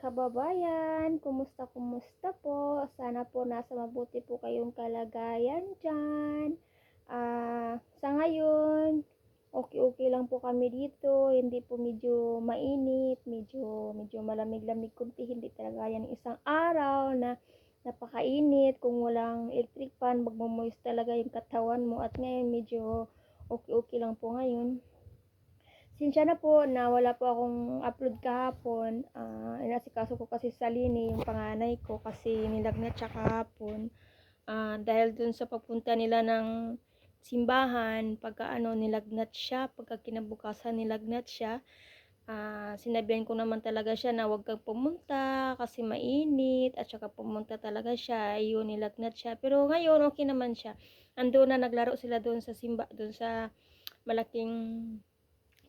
kababayan. Kumusta, kumusta po? Sana po nasa mabuti po kayong kalagayan dyan. Ah, sa ngayon, okay-okay lang po kami dito. Hindi po medyo mainit, medyo medyo malamig-lamig kunti. Hindi talaga yan isang araw na napakainit. Kung walang electric fan, magmamoist talaga yung katawan mo. At ngayon, medyo okay-okay lang po ngayon. Sinsya na po na wala po akong upload kahapon. Ah, inasikaso ko kasi sa Lini, yung panganay ko, kasi nilagnat siya kahapon. Ah, dahil dun sa pagpunta nila ng simbahan, pagka ano, nilagnat siya, pagka kinabukasan nilagnat siya, ah, sinabihan ko naman talaga siya na huwag kang pumunta kasi mainit at saka pumunta talaga siya, ayun, nilagnat siya. Pero ngayon, okay naman siya. Ando na naglaro sila doon sa simba, doon sa malaking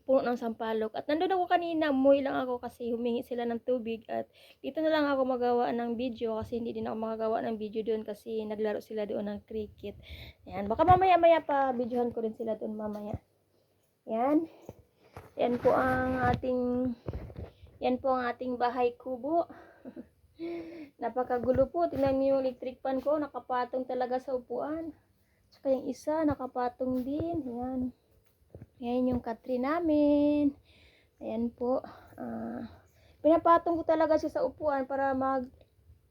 puno ng sampalok. At nandun ako kanina, umuwi lang ako kasi humingi sila ng tubig at dito na lang ako magawa ng video kasi hindi din ako makagawa ng video doon kasi naglaro sila doon ng cricket. Yan, baka mamaya-maya pa videohan ko rin sila doon mamaya. Yan. Yan po ang ating yan po ang ating bahay kubo. Napakagulo po. Tingnan niyo yung electric fan ko. Nakapatong talaga sa upuan. Tsaka yung isa, nakapatong din. Yan. Yan yung katri namin. Ayan po. Ah, pinapatong ko talaga siya sa upuan para mag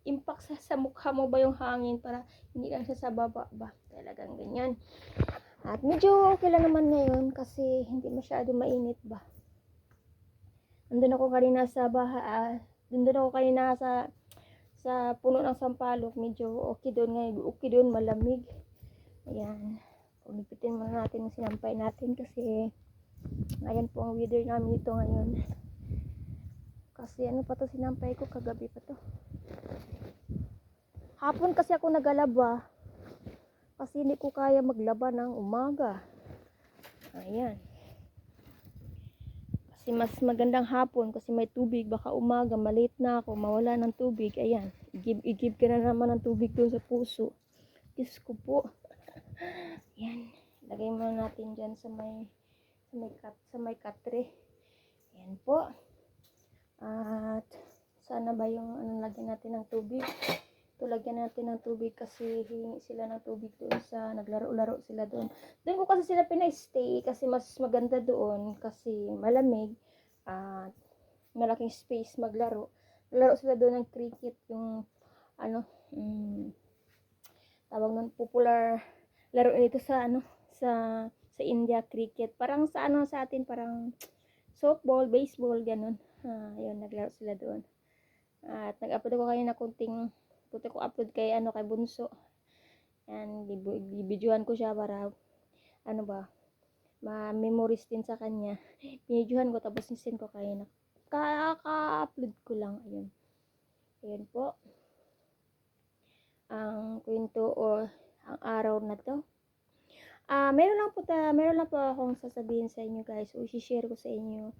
impact sa, sa mukha mo ba yung hangin para hindi lang siya sa baba ba. Talagang ganyan. At medyo okay lang naman ngayon kasi hindi masyado mainit ba. Nandun ako kanina sa baha, ah, nandun ako kanina sa sa puno ng sampalok, medyo okay doon ngayon, okay doon, malamig. Ayan. Ulipitin muna natin yung sinampay natin kasi ayan po ang weather namin dito ngayon. Kasi ano pa to sinampay ko, kagabi pa to. Hapon kasi ako nagalaba. Kasi hindi ko kaya maglaba ng umaga. Ayan. Kasi mas magandang hapon kasi may tubig. Baka umaga, malit na ako, mawala ng tubig. Ayan. Igib, igib ka na naman ng tubig doon sa puso. Diyos ko po. Yan. Lagay muna natin dyan sa may sa may kat sa may katre. Yan po. At sana ba yung ano lagyan natin ng tubig? Ito lagyan natin ng tubig kasi hingi sila ng tubig doon sa naglaro-laro sila doon. Doon ko kasi sila pina-stay kasi mas maganda doon kasi malamig at malaking space maglaro. Laro sila doon ng cricket yung ano mm, tawag nun popular laro nito sa ano sa sa India cricket. Parang sa ano sa atin parang softball, baseball ganun. Ah, yun naglaro sila doon. At nag-upload ko kanina kunting kunti ko upload kay ano kay Bunso. Yan, bibidyohan ko siya para ano ba, ma-memories din sa kanya. Binidyohan ko tapos nisin ko kay na kaka-upload ko lang ayun. Ayun po. Ang kwento o ang araw na to. Ah, meron lang po ta, meron lang po akong sasabihin sa inyo guys. O i-share ko sa inyo.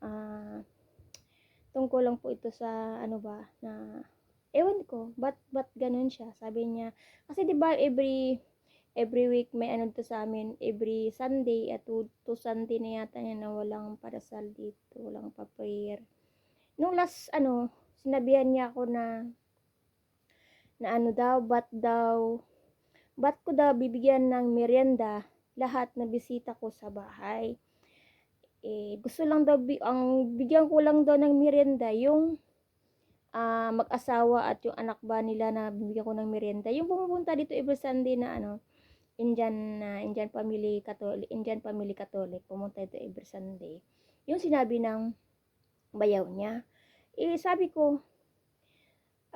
Ah, tungkol lang po ito sa ano ba na ewan ko, ba't ba't ganun siya? Sabi niya kasi 'di ba every every week may ano to sa amin, every Sunday at to, to Sunday na yata niya na walang parasal dito, walang pa prayer. Nung last ano, sinabihan niya ako na na ano daw, ba't daw ba't ko daw bibigyan ng merienda lahat na bisita ko sa bahay. Eh, gusto lang daw, ang bigyan ko lang daw ng merienda yung ah, mag-asawa at yung anak ba nila na bibigyan ko ng merienda. Yung pumupunta dito every Sunday na ano, Indian na Indian family Catholic, Indian family Catholic, pumunta dito every Sunday. Yung sinabi ng bayaw niya. Eh, sabi ko,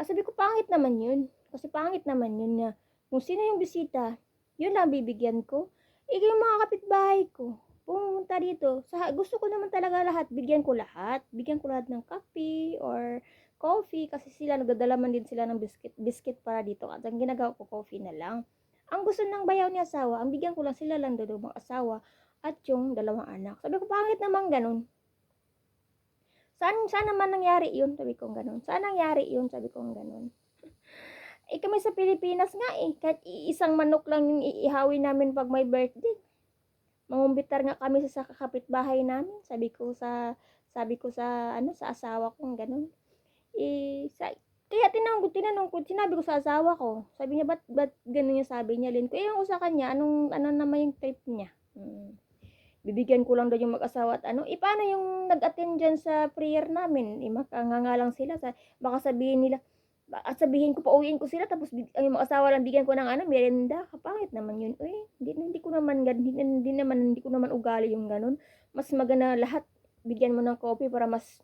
ah, sabi ko, pangit naman yun. Kasi pangit naman yun na kung sino yung bisita, yun lang bibigyan ko. Eh, yung mga kapitbahay ko, pumunta dito. Sa, gusto ko naman talaga lahat, bigyan ko lahat. Bigyan ko lahat ng kape or coffee kasi sila nagdadala man din sila ng biscuit, biscuit para dito. At ang ginagawa ko, coffee na lang. Ang gusto ng bayaw ni asawa, ang bigyan ko lang sila lang doon mga asawa at yung dalawang anak. Sabi ko, pangit naman ganun. Saan, saan naman nangyari yun? Sabi ko ganun. Saan nangyari yun? Sabi ko ganun. Eh kami sa Pilipinas nga eh. Kahit isang manok lang yung iihawin namin pag may birthday. Mangumbitar nga kami sa, sa kapitbahay namin. Sabi ko sa sabi ko sa ano sa asawa ko ganun. Eh, sa, kaya tinanong ko, tinanong ko, sinabi ko sa asawa ko. Sabi niya, ba't, ba't ganun yung sabi niya, Lin? Kaya ko sa kanya, anong, ano naman yung trip niya. Hmm. Bibigyan ko lang daw yung mag-asawa at ano. Eh, paano yung nag-attend dyan sa prayer namin? Eh, makanganga lang sila. Sa, baka sabihin nila, at sabihin ko, pauwiin ko sila, tapos big, ay, yung mag-asawa lang bigyan ko ng ano, merenda. Kapangit naman yun. Uy, hindi, hindi ko naman, hindi, hindi naman, hindi ko naman ugali yung ganun. Mas maganda lahat, bigyan mo ng coffee para mas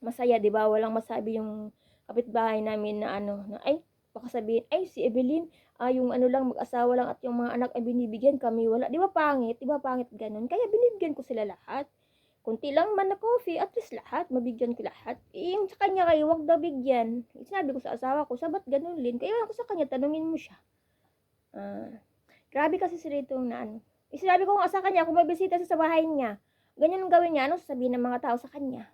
masaya, di ba? Walang masabi yung kapitbahay namin na ano, na ay, baka sabihin, ay, si Evelyn, ah, yung ano lang, mag-asawa lang at yung mga anak ay binibigyan kami, wala. Di ba pangit? Di ba pangit ganun? Kaya binibigyan ko sila lahat. Kunti lang man na coffee, at least lahat, mabigyan ko lahat. Eh, yung sa kanya kayo, wag daw bigyan. Eh, Sinabi ko sa asawa ko, sabat ganun, Lin? Kaya ako sa kanya, tanungin mo siya. Ah, grabe kasi si Rito na ano. Eh, sinabi ko nga sa kanya, kung may bisita siya sa bahay niya, ganyan ang gawin niya, ano sasabihin ng mga tao sa kanya?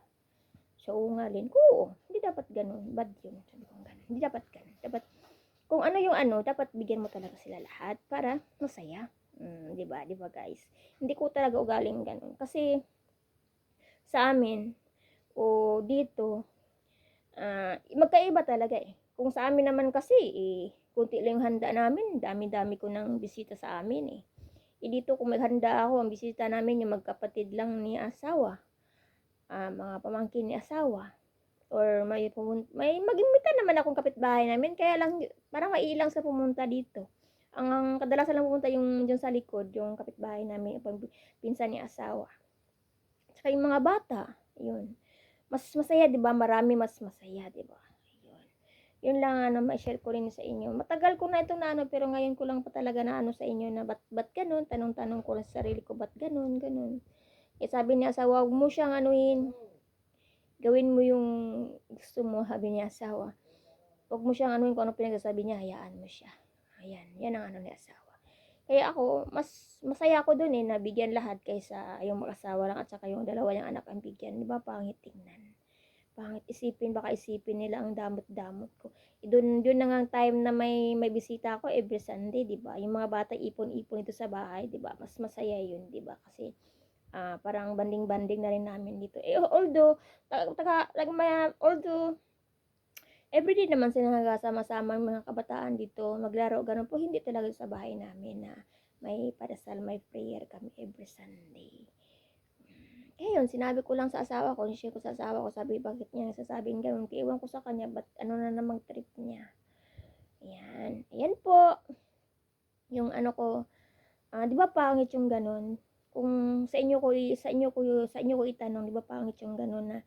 So, nga, Lin. Oo, hindi dapat ganun. Bad yun. Sabi ko ganun. Hindi dapat ganun. Dapat, kung ano yung ano, dapat bigyan mo talaga sila lahat para masaya. Mm, di ba? Di ba, guys? Hindi ko talaga ugaling ganun. Kasi, sa amin, o dito, ah, magkaiba talaga eh. Kung sa amin naman kasi, eh, kunti lang yung handa namin, dami-dami ko ng bisita sa amin eh. Eh dito kung maghanda ako, ang bisita namin yung magkapatid lang ni asawa. Ah, mga pamangkin ni asawa. Or may pumunta, may mag-imbita naman akong kapitbahay namin, kaya lang, parang mailang sa pumunta dito. Ang, ang kadalasan lang pumunta yung dyan sa likod, yung kapitbahay namin, yung pinsan ni asawa. Tsaka yung mga bata, yun. Mas masaya, di ba? Marami mas masaya, di ba? Yun. Yun lang ano, ma-share ko rin sa inyo. Matagal ko na itong naano, pero ngayon ko lang pa talaga na ano sa inyo na ba't, ba't ganun? Tanong-tanong ko lang sa sarili ko, ba't ganun? Ganun. Eh, sabi niya asawa, huwag mo siyang anuhin. Gawin mo yung gusto mo, sabi niya asawa. Huwag mo siyang anuhin kung ano pinagsasabi niya, hayaan mo siya. Ayan, yan ang ano ni asawa. Kaya ako, mas masaya ako dun eh, na bigyan lahat kaysa yung mag-asawa lang at saka yung dalawa niyang anak ang bigyan. Di ba, pangit tingnan. Pangit isipin, baka isipin nila ang damot-damot ko. Eh, dun, dun na nga time na may, may bisita ako every Sunday, di ba? Yung mga bata ipon-ipon ito sa bahay, di ba? Mas masaya yun, di ba? Kasi, ah parang banding-banding na rin namin dito. Eh, although, taga, taga, like, although, everyday naman sila nagasama-sama ang mga kabataan dito, maglaro, ganun po, hindi talaga sa bahay namin na may parasal, may prayer kami every Sunday. Eh yun, sinabi ko lang sa asawa ko, share ko sa asawa ko, sabi, bakit niya nasasabing ganun? Kaiwan ko sa kanya, ba't ano na namang trip niya? Ayan, ayan po. Yung ano ko, ah, di ba pangit yung ganun? Kung sa inyo ko, sa inyo ko, sa inyo ko itanong, di ba pangit yung ganun na,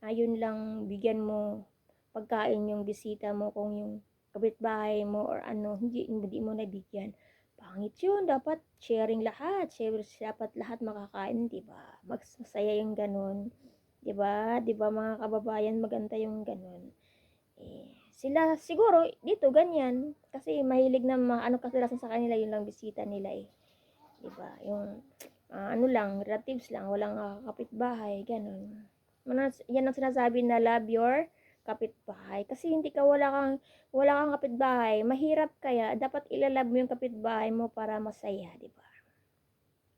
ayun lang, bigyan mo pagkain yung bisita mo kung yung kapitbahay mo or ano, hindi, hindi mo nabigyan. Pangit yun. Dapat sharing lahat. Share, dapat lahat makakain, di ba? Mas masaya yung ganun. Di ba? Di ba mga kababayan, maganda yung ganun. Eh, sila, siguro, dito, ganyan. Kasi mahilig na, ma, ano kasalasan sa kanila, yun lang bisita nila eh. Di ba? Yung, ah, ano lang, relatives lang, walang ah, kapitbahay, ganun. Manas, yan ang sinasabi na love your kapitbahay. Kasi hindi ka wala kang wala kang kapitbahay, mahirap kaya dapat ilalab mo yung kapitbahay mo para masaya, di ba?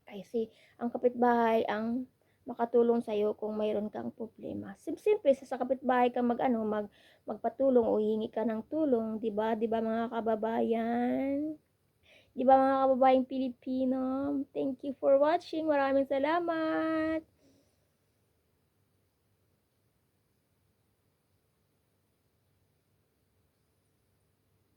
Kasi ang kapitbahay ang makatulong sa iyo kung mayroon kang problema. Sim- Simple sa sa kapitbahay ka mag ano, mag magpatulong o hingi ka ng tulong, di ba? Di ba mga kababayan? Di ba mga kababayan Pilipino? Thank you for watching. Maraming salamat.